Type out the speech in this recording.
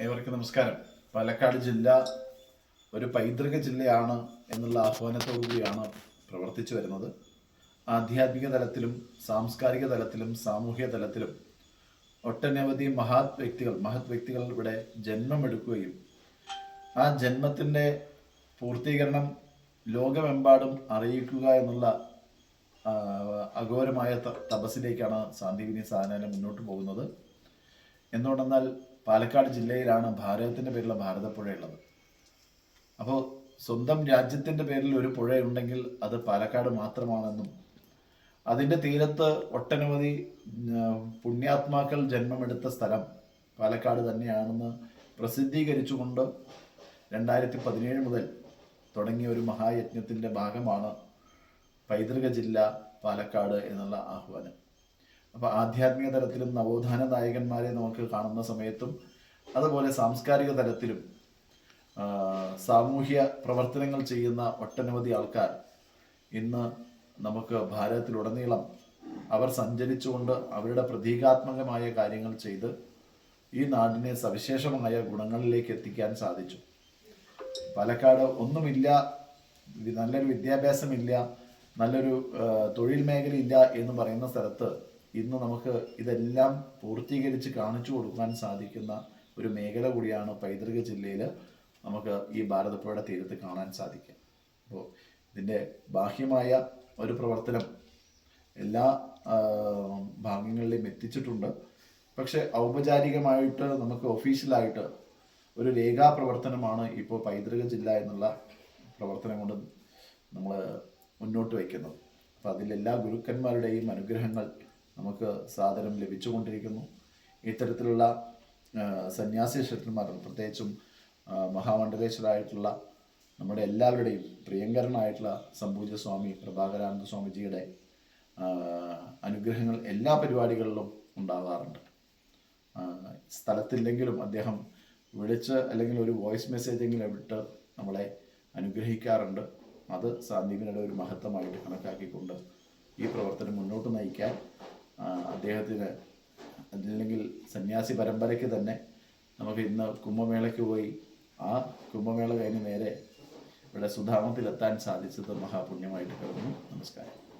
ഏവർക്കും നമസ്കാരം. പാലക്കാട് ജില്ല ഒരു പൈതൃക ജില്ലയാണ് എന്നുള്ള ആഹ്വാനത്തോടുകൂടിയാണ് പ്രവർത്തിച്ചു വരുന്നത്. ആധ്യാത്മിക തലത്തിലും സാംസ്കാരിക തലത്തിലും സാമൂഹിക തലത്തിലും ഒട്ടനവധി മഹാത് വ്യക്തികൾ മഹത് വ്യക്തികൾ ഇവിടെ ജന്മമെടുക്കുകയും ആ ജന്മത്തിന്റെ പൂർത്തീകരണം ലോകമെമ്പാടും അറിയിക്കുക എന്നുള്ള അഘോരമായ തപസ്സിലേക്കാണ് സാന്ദീപിനി സാധനം മുന്നോട്ട് പോകുന്നത്. എന്തുകൊണ്ടെന്നാൽ പാലക്കാട് ജില്ലയിലാണ് ഭാരതത്തിന്റെ പേരിലുള്ള ഭാരതപ്പുഴയുള്ളത്. അപ്പോൾ സ്വന്തം രാജ്യത്തിന്റെ പേരിൽ ഒരു പുഴയുണ്ടെങ്കിൽ അത് പാലക്കാട് മാത്രമാണെന്നും അതിന്റെ തീരത്ത് ഒട്ടനവധി പുണ്യാത്മാക്കൾ ജന്മമെടുത്ത സ്ഥലം പാലക്കാട് തന്നെയാണെന്ന് പ്രസിദ്ധീകരിച്ചുകൊണ്ട് രണ്ടായിരത്തി പതിനേഴ് മുതൽ തുടങ്ങിയ ഒരു മഹായജ്ഞത്തിന്റെ ഭാഗമാണ് പൈതൃക ജില്ല പാലക്കാട് എന്നുള്ള ആഹ്വാനം. അപ്പോൾ ആധ്യാത്മിക തലത്തിലും നവോത്ഥാന നായകന്മാരെ നമുക്ക് കാണുന്ന സമയത്തും അതുപോലെ സാംസ്കാരിക തലത്തിലും സാമൂഹ്യ പ്രവർത്തനങ്ങൾ ചെയ്യുന്ന ഒട്ടനവധി ആൾക്കാർ ഇന്ന് നമുക്ക് ഭാരതത്തിലുടനീളം അവർ സഞ്ചരിച്ചുകൊണ്ട് അവരുടെ പ്രതീകാത്മകമായ കാര്യങ്ങൾ ചെയ്ത് ഈ നാടിനെ സവിശേഷമായ ഗുണങ്ങളിലേക്ക് എത്തിക്കാൻ സാധിച്ചു. പാലക്കാട് ഒന്നുമില്ല നല്ലൊരു വിദ്യാഭ്യാസമില്ല നല്ലൊരു തൊഴിൽ മേഖലയില്ല എന്ന് പറയുന്ന സ്ഥലത്ത് ഇന്ന് നമുക്ക് ഇതെല്ലാം പൂർത്തീകരിച്ച് കാണിച്ചു കൊടുക്കാൻ സാധിക്കുന്ന ഒരു മേഖല കൂടിയാണ് പൈതൃക ജില്ലയിൽ നമുക്ക് ഈ ഭാരതപ്പുഴയുടെ തീരത്ത് കാണാൻ സാധിക്കും അപ്പോൾ ഇതിന്റെ ബാഹ്യമായ ഒരു പ്രവർത്തനം എല്ലാ ഭാഗങ്ങളിലും എത്തിച്ചിട്ടുണ്ട്. പക്ഷെ ഔപചാരികമായിട്ട് നമുക്ക് ഒഫീഷ്യലായിട്ട് ഒരു രേഖാ പ്രവർത്തനമാണ് ഇപ്പോൾ പൈതൃക ജില്ല എന്നുള്ള പ്രവർത്തനം കൊണ്ട് നമ്മൾ മുന്നോട്ട് വയ്ക്കുന്നത്. അപ്പം അതിലെല്ലാ ഗുരുക്കന്മാരുടെയും അനുഗ്രഹങ്ങൾ നമുക്ക് സാധനം ലഭിച്ചുകൊണ്ടിരിക്കുന്നു. ഇത്തരത്തിലുള്ള സന്യാസി ശക്തന്മാർ പ്രത്യേകിച്ചും മഹാമണ്ഡലേശ്വരായിട്ടുള്ള നമ്മുടെ എല്ലാവരുടെയും പ്രിയങ്കരനായിട്ടുള്ള സംപൂജ്യ സ്വാമി പ്രഭാകരാനന്ദ സ്വാമിജിയുടെ അനുഗ്രഹങ്ങൾ എല്ലാ പരിപാടികളിലും ഉണ്ടാകാറുണ്ട് സ്ഥലത്തില്ലെങ്കിലും അദ്ദേഹം വിളിച്ച് അല്ലെങ്കിൽ ഒരു വോയിസ് മെസ്സേജ് എങ്കിലും വിട്ട് നമ്മളെ അനുഗ്രഹിക്കാറുണ്ട്. അത് സാന്ദീപിനുടെ ഒരു മഹത്വമായിട്ട് കണക്കാക്കിക്കൊണ്ട് ഈ പ്രവർത്തനം മുന്നോട്ട് നയിക്കാൻ അദ്ദേഹത്തിന് അല്ലെങ്കിൽ സന്യാസി പരമ്പരയ്ക്ക് തന്നെ നമുക്ക് ഇന്ന് കുംഭമേളയ്ക്ക് പോയി ആ കുംഭമേള കഴിഞ്ഞ് നേരെ ഇവിടെ സുധാമത്തിലെത്താൻ സാധിച്ചത് മഹാപുണ്യമായിട്ട് കരുതുന്നു. നമസ്കാരം.